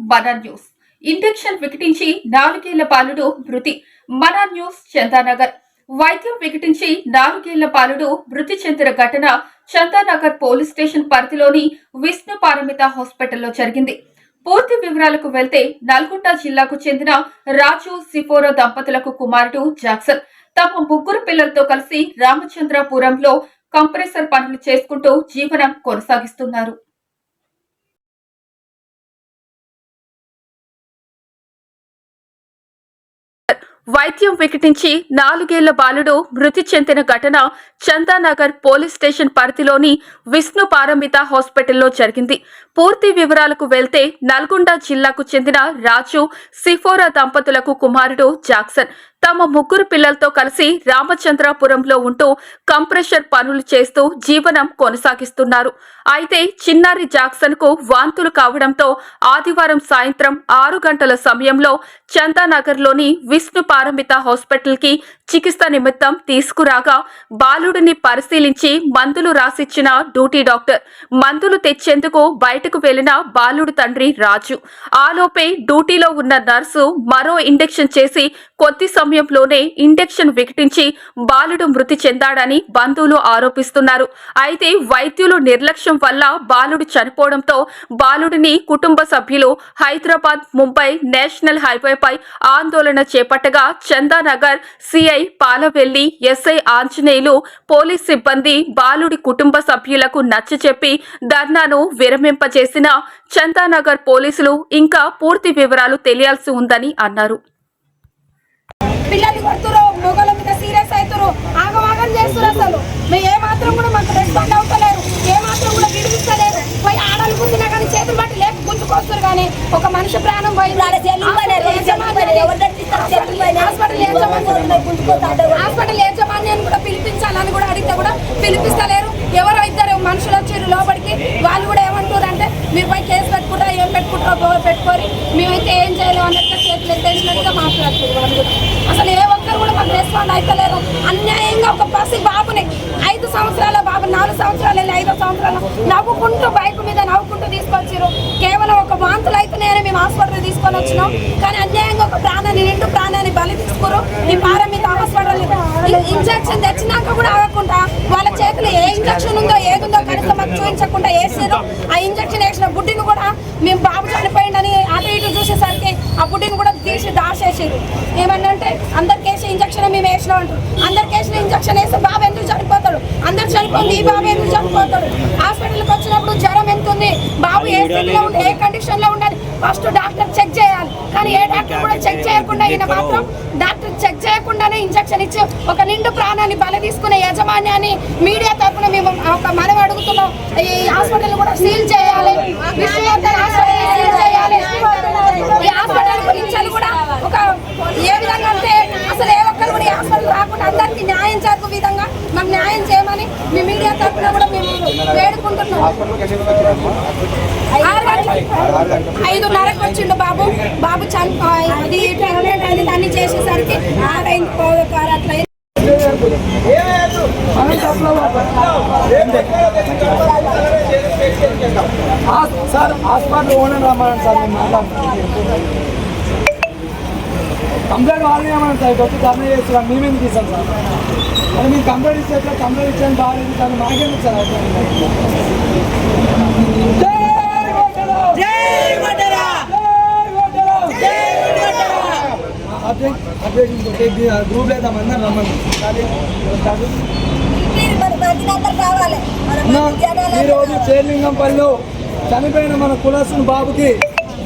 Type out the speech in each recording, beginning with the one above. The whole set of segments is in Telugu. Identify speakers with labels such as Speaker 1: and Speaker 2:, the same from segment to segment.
Speaker 1: మన న్యూస్. ఇంజెక్షన్ వికటించి నాలుగేళ్ళ పాలుడు మృతి. మన న్యూస్ చందానగర్. వైద్యం వికటించి నాలుగేళ్ళ పాలుడు మృతి చెందిన ఘటన చందానగర్ పోలీస్ స్టేషన్ పరిధిలోని విష్ణు పారమిత హాస్పిటల్లో జరిగింది. పూర్తి వివరాలకు వెళ్తే నల్గొండ జిల్లాకు చెందిన రాజు సిఫోరో దంపతులకు కుమారుడు జాక్సన్. తమ ముగ్గురు పిల్లలతో కలిసి రామచంద్రపురంలో కంప్రెసర్ పనులు చేసుకుంటూ జీవనం కొనసాగిస్తున్నారు. వైద్యం వికటించి నాలుగేళ్ళ బాలుడు మృతి చెందిన ఘటన చందానగర్ పోలీస్ స్టేషన్ పరిధిలోని విష్ణు పారంభిత హాస్పిటల్లో జరిగింది. పూర్తి వివరాలకు వెళ్తే నల్గొండ జిల్లాకు చెందిన రాజు సిఫోరా దంపతులకు కుమారుడు జాక్సన్. తమ ముగ్గురు పిల్లలతో కలిసి రామచంద్రాపురంలో ఉంటూ కంప్రెషర్ పనులు చేస్తూ జీవనం కొనసాగిస్తున్నారు. అయితే చిన్నారి జాక్సన్కు వాంతులు కావడంతో ఆదివారం సాయంత్రం ఆరు గంటల సమయంలో చందానగర్లోని విష్ణు పారమిత హాస్పిటల్కి చికిత్స నిమిత్తం తీసుకురాగా బాలుడిని పరిశీలించి మందులు రాసిచ్చిన డ్యూటీ డాక్టర్. మందులు తెచ్చేందుకు బయటకు వెళ్ళిన బాలుడు తండ్రి రాజు. ఆలోపే డ్యూటీలో ఉన్న నర్సు మరో ఇండక్షన్ చేసి కొద్ది సమయంలోనే ఇండక్షన్ వికటించి బాలుడు మృతి చెందాడని బంధువులు ఆరోపిస్తున్నారు. అయితే వైద్యులు నిర్లక్ష్యం వల్ల బాలుడు చనిపోవడంతో బాలుడిని కుటుంబ సభ్యులు హైదరాబాద్ ముంబై నేషనల్ హైవేపై ఆందోళన చేపట్టగా Chandanagar CI Palavelli SI Anjaneyulu police సిబ్బంది బాలుడి కుటుంబ సభ్యులకు నచ్చచెప్పి ధర్నాను విరమింపజేసిన చందానగర్ పోలీసులు ఇంకా పూర్తి వివరాలు తెలియాల్సి ఉందని అన్నారు.
Speaker 2: పిల్లల్ని కొడుతురు మొగల మీద సీరియస్ అవుతారు ఆగవాగం చేస్తున్నారు అసలు. మేము ఏ మాత్రం కూడా మాకు రెస్పాండ్ అవుతలేరు ఏ మాత్రం కూడా విడిపిస్తలేరు పోయి ఆడలు కూర్చున్నా కానీ చేతులు గుంజుకొస్తారు కానీ ఒక మనిషి ప్రాణం పోయింది హాస్పిటల్ యజమాని- యజమాన్యాన్ని కూడా పిలిపించాలని కూడా అడిగితే కూడా పిలిపిస్తలేరు. ఎవరో ఇద్దరు మనుషులు వచ్చారు లోపలికి వాళ్ళు కూడా ఏమంటారు అంటే మీరు పోయి కేసు పెట్టుకుంటారా ఏం పెట్టుకుంటారో పెట్టుకోరి. మేమైతే ఏం చేయలేము అన్నట్టుగా చేతులు ఎత్తేసినట్టుగా మాట్లాడుతున్నారు వాళ్ళు కూడా. అసలు ఏ ఒక్కరు కూడా మాకు రెస్పాండ్ అయితలేరు అన్యాయంగా ఒక పసి బాబుని ఐదు సంవత్సరాల బాబు నాలుగు సంవత్సరాలు ఐదో సంవత్సరాలు నవ్వుకుంటూ తీసుకొచ్చారు కేవలం ఒక వాంతులు అయితేనే మేము హాస్పిటల్ తీసుకొని వచ్చినాం కానీ అన్యాయంగా ఒక ప్రాణాన్ని నిండు ప్రాణాన్ని బలి తీసుకురు. ఈ పారమిత హాస్పిటల్ ఇంజక్షన్ తెచ్చినాక కూడా ఆగకుండా వాళ్ళ చేతిలో ఏ ఇంజక్షన్ ఉందో ఏదుందో కనీసం మాకు చూపించకుండా వేసారు ఆ ఇంజక్షన్ వేసిన బుడ్డిని కూడా మేము బాబు చనిపోయిందని అటు ఇటు చూసేసరికి ఆ బుడ్డిని కూడా తీసి దాచేసారు. ఏమన్నా అంటే అందరికి వేసే ఇంజక్షన్ మేము వేసినాం అంటారు. అందరికి వేసిన ఇంజక్షన్ వేస్తే బాబు ఎందుకు చనిపోతాడు అందరు చనిపోయింది ఈ బాబు ఎందుకు చనిపోతాడు? హాస్పిటల్కి వచ్చినప్పుడు జ్వరం ఎంత ఉంది బాబు ఏ స్థితిలో ఉండి ఏ కండిషన్లో ఉండాలి? ఫస్ట్ డాక్టర్ చెక్ చేయాలి. కానీ ఏ డాక్టర్ కూడా చెక్ చేయకుండా ఈయన మాత్రం డాక్టర్ చెక్ చేయకుండానే ఇంజక్షన్ ఇచ్చి ఒక నిండు ప్రాణాన్ని బలి తీసుకునే యజమాన్యాన్ని మీడియా తరఫున మేము ఒక మనం అడుగుతున్నాం. ఈ హాస్పిటల్ కూడా సీల్ చేయాలి. విశ్వవర్ధన్ హాస్పిటల్ సీల్ చేయాలి ఈ హాస్పిటల్ గురించి కూడా ఒక ఏ విధంగా అంటే అసలు ఏ ఒక్కరు కూడా ఈ హాస్పిటల్ రాకుండా అందరికీ న్యాయం జరుగు విధంగా మాకు న్యాయం చేయమని మీ మీడియా తరఫున కూడా మేము వేడుకుంటున్నాం ఆరు గంటలకు ఐదున్నరకు వచ్చిండు బాబు. బాబు చని అది ప్రెగ్నెంట్ అది అన్ని చేసేసరికి ఆరైంది పోకారు అట్లా.
Speaker 3: సార్ హాస్పిటల్ ఓనర్ రమ్మని సార్ మేము మాట్లాడుతున్నాం. కంప్లైంట్ వాళ్ళని ఏమన్నా సార్ వచ్చి ధర్నా చేస్తున్నాం మేమేం తీసాం సార్? మరి మీరు కంప్లైంట్ ఇస్తే ఎట్లా? కంప్లైంట్ ఇచ్చాను బాగాలేదు సార్ మాకేందుకు సార్? గ్రూప్ లేదా అందరం. రమ్మని ఈరోజు చేర్లింగంపల్లిలో చనిపోయిన మన కులసుని బాబుకి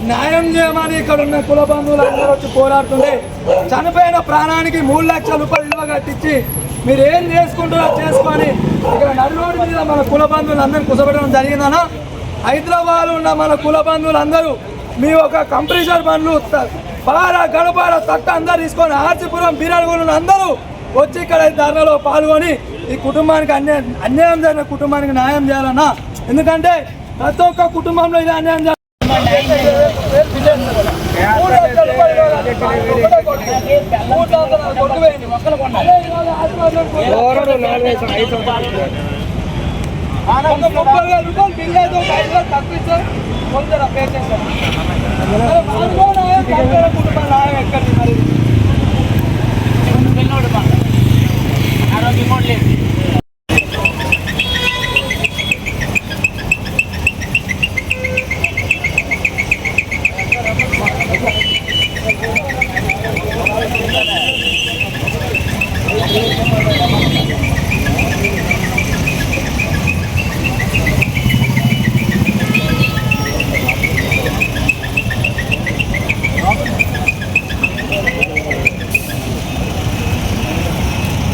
Speaker 3: న్యాయం చేయమని ఇక్కడ ఉన్న కుల బంధువులు అందరూ వచ్చి పోరాడుతుంటే చనిపోయిన ప్రాణానికి మూడు లక్షల రూపాయలు విలువ కట్టించి మీరు ఏం చేసుకుంటారో చేసుకొని ఇక్కడ నడు రోడ్డు మీద మన కుల బంధువులు అందరూ కుసబెట్టడం జరిగిందనా హైదరాబాద్ ఉన్న మన కుల బంధువులు అందరూ మీ ఒక కంప్రెషర్ బండ్లు పార గడపార తట్ట అందరు తీసుకొని ఆర్చిపురం బీరాడుగూడ అందరూ వచ్చి ఇక్కడ ధర్నాలో పాల్గొని ఈ కుటుంబానికి అన్యాయం అన్యాయం జరిగిన కుటుంబానికి న్యాయం చేయాలన్నా. ఎందుకంటే ప్రతి ఒక్క కుటుంబంలో ఇది అన్యాయం చేయాలి మూడు ముప్పై వేల రూపాయలు బిల్ అయితే ఒక కొందరు పే చేశారు మరి వాళ్ళకో న్యాయం, చనిపోయిన కుటుంబం న్యాయం ఎక్కడిది మరి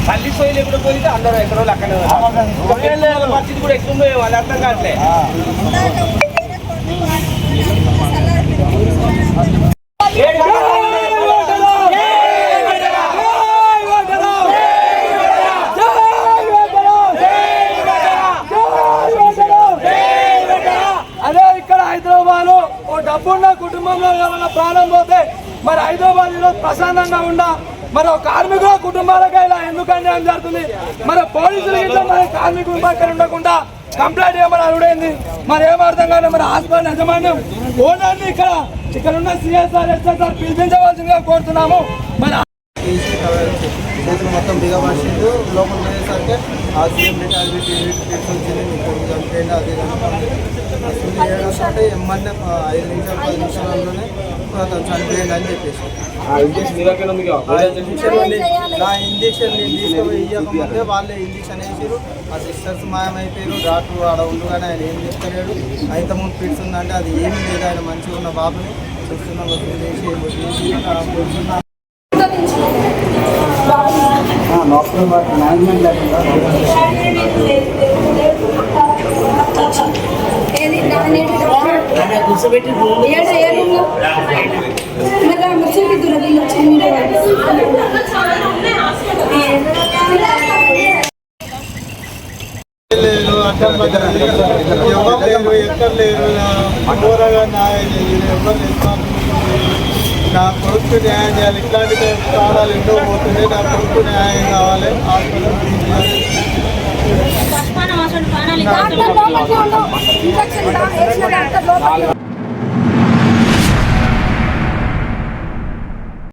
Speaker 4: తల్లి సోయిలు ఎప్పుడు పోయితే అక్కడ పరిస్థితి కూడా ఎక్కువ వాళ్ళు అర్థం కావట్లే
Speaker 3: అదే ఇక్కడ హైదరాబాద్. ఓ డబ్బున్న కుటుంబంలో ఏమైనా ప్రాణం పోతే మరి హైదరాబాద్ ఈరోజు ప్రశాంతంగా ఉండా? మరి ఒక కార్మికుల కుటుంబాలకే ఇలా ఎందుకు అన్యాయం జరుగుతుంది? మరి పోలీసులు ఇట్లా మరి కార్మికుల పక్కన ఉండకుండా కంప్లైంట్ ఏమని అడుగుడైంది మరి ఏమర్థం కాదు మరి హాస్పిటల్ యజమాన్యం ఓనర్ని ఇక్కడ ఇక్కడ ఉన్న సిఎస్ఆర్ ఎస్ఎస్ఆర్ పిలిపించవలసిందిగా కోరుతున్నాము. మరి
Speaker 5: చేతులు మొత్తం బిగపరిచిండు లోపల పోయేసరికి ఆక్సిజన్ పెట్టి అది వచ్చింది మీ కొడుకు అది ఇది. ఏడంటే ఎమ్మన్నే ఐదు నిమిషాలు పది నిమిషాలలోనే చనిపోయింది అని చెప్పేసి. నా ఇంజక్షన్ నేను తీసుకుపోయి ఇవ్వకముందే వాళ్ళే ఇంజక్షన్ వేసారు ఆ సిస్టర్స్ మాయమైపోయారు డాక్టర్ ఆడ ఉండగానే ఆయన ఏం చెప్తలేడు అయితే ముందు ఫిట్స్ ఉందంటే అది ఏమీ లేదు. ఆయన మంచిగా ఉన్న బాబుని చూస్తున్నాం ఆ కూర్చున్నా
Speaker 2: ఏది
Speaker 5: ఎవరు ఎక్కడ లేరు ఘోరంగా న్యాయం ఎవరు లేదు నా కొడుకు న్యాయం చేయాలి ఇట్లాంటి ప్రాణాలు ఎన్నో పోతుంది నా కొడుకు న్యాయం. కావాలి
Speaker 2: డాక్టర్ లోపలికి ఉండు. ఇంజక్షన్ వేసిన డాక్టర్ లోపలికి